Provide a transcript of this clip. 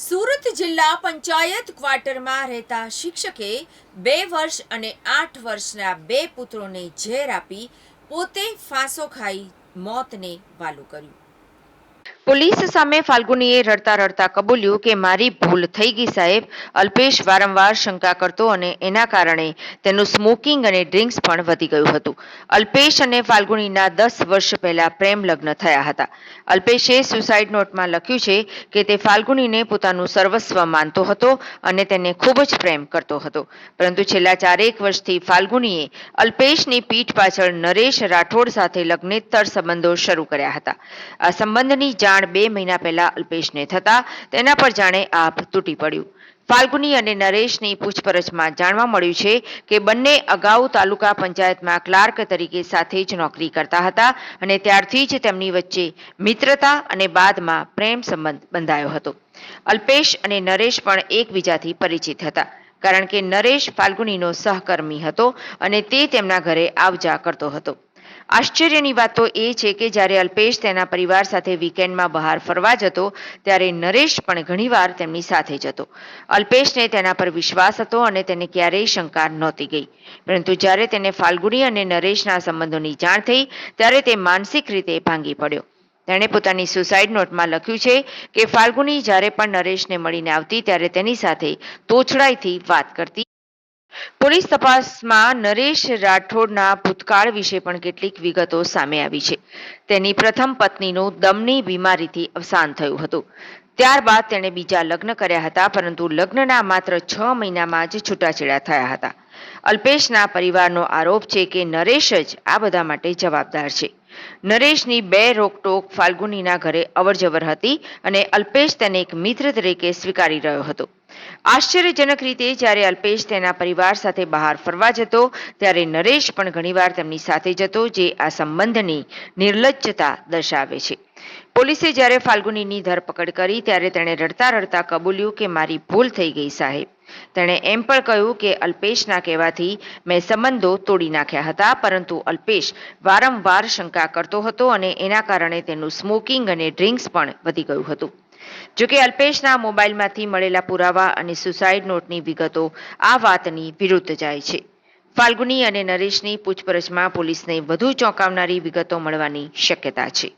સુરત જિલ્લા પંચાયત ક્વાર્ટરમાં રહેતા શિક્ષકે બે વર્ષ અને આઠ વર્ષના બે પુત્રોને ઝેર આપી પોતે ફાંસો ખાઈ મોતને વાલું કર્યું. પોલીસ સામે ફાલ્ગુનીએ રડતા રડતા કબૂલ્યું કે મારી ભૂલ થઈ ગઈ સાહેબ. અલ્પેશ વારંવાર શંકા કરતો અને એના કારણે તેનું સ્મોકિંગ અને ડ્રિંક્સ પણ વધી ગયું હતું. અલ્પેશ અને ફાલ્ગુનીના દસ વર્ષ પહેલા પ્રેમ લગ્ન થયા હતા. અલ્પેશે સુસાઇડ નોટમાં લખ્યું છે કે તે ફાલ્ગુનીને પોતાનું સર્વસ્વ માનતો હતો અને તેને ખૂબ જ પ્રેમ કરતો હતો. પરંતુ છેલ્લા ચારેક વર્ષથી ફાલ્ગુનીએ અલ્પેશની પીઠ પાછળ નરેશ રાઠોડ સાથે લગ્નેતર સંબંધો શરૂ કર્યા હતા. આ સંબંધની જાણ બે મહિના પહેલા અલ્પેશને થતા તેના પર જાણે આપ તૂટી પડ્યું. ફાલ્ગુની અને નરેશની પૂછપરછમાં જાણવા મળ્યું છે કે બંને અગાઉ તાલુકા પંચાયતમાં ક્લાર્ક તરીકે સાથે જ નોકરી કરતા હતા અને ત્યારથી જ તેમની વચ્ચે મિત્રતા અને બાદમાં પ્રેમ સંબંધ બંધાયો હતો. અલ્પેશ અને નરેશ પણ એકબીજાથી પરિચિત હતા, કારણ કે નરેશ ફાલ્ગુનીનો સહકર્મી હતો અને તે તેમના ઘરે આવજા કરતો હતો. આશ્ચર્યની વાત તો એ છે કે જ્યારે અલ્પેશ તેના પરિવાર સાથે વીકેન્ડમાં બહાર ફરવા જતો, ત્યારે નરેશ પણ ઘણીવાર તેમની સાથે જતો. અલ્પેશને તેના પર વિશ્વાસ હતો અને તેને ક્યારેય શંકા નહોતી ગઈ. પરંતુ જ્યારે તેને ફાલ્ગુની અને નરેશના સંબંધોની જાણ થઈ, ત્યારે તે માનસિક રીતે ભાંગી પડ્યો. તેણે પોતાની સુસાઇડ નોટમાં લખ્યું છે કે ફાલ્ગુની જ્યારે પણ નરેશને મળીને આવતી, ત્યારે તેની સાથે તોછડાઈથી વાત કરતી પોલીસ તપાસમાં નરેશ રાઠોડના ભૂતકાળ વિશે પણ કેટલીક વિગતો સામે આવી છે. તેની પ્રથમ પત્નીનું દમની બીમારીથી અવસાન થયું હતું. ત્યારબાદ તેણે બીજા લગ્ન કર્યા હતા, પરંતુ લગ્નના માત્ર છ મહિનામાં જ છૂટાછેડા થયા હતા. અલ્પેશના પરિવારનો આરોપ છે કે નરેશ જ આ બધા માટે જવાબદાર છે. નરેશની બે રોકટોક ફાલ્ગુનીના ઘરે અવરજવર હતી અને અલ્પેશ તેને એક મિત્ર તરીકે સ્વીકારી રહ્યો હતો. આશ્ચર્યજનક રીતે જ્યારે અલ્પેશ તેના પરિવાર સાથે બહાર ફરવા જતો, ત્યારે નરેશ પણ ઘણીવાર તેમની સાથે જતો, જે આ સંબંધની નિર્લજ્જતા દર્શાવે છે. પોલીસે જ્યારે ફાલ્ગુનીની ધરપકડ કરી, ત્યારે તેણે રડતા રડતા કબૂલ્યું કે મારી ભૂલ થઈ ગઈ સાહેબ. તેણે એમ પણ કહ્યું કે અલ્પેશના કહેવાથી મેં સંબંધો તોડી નાખ્યા હતા, પરંતુ અલ્પેશ વારંવાર શંકા કરતો હતો અને એના કારણે તેનું સ્મોકિંગ અને ડ્રિંક્સ પણ વધી ગયું હતું. જોકે અલ્પેશના મોબાઈલમાંથી મળેલા પુરાવા અને સુસાઇડ નોટની વિગતો આ વાતની વિરુદ્ધ જાય છે. ફાલ્ગુની અને નરેશની પૂછપરછમાં પોલીસને વધુ ચોંકાવનારી વિગતો મળવાની શક્યતા છે.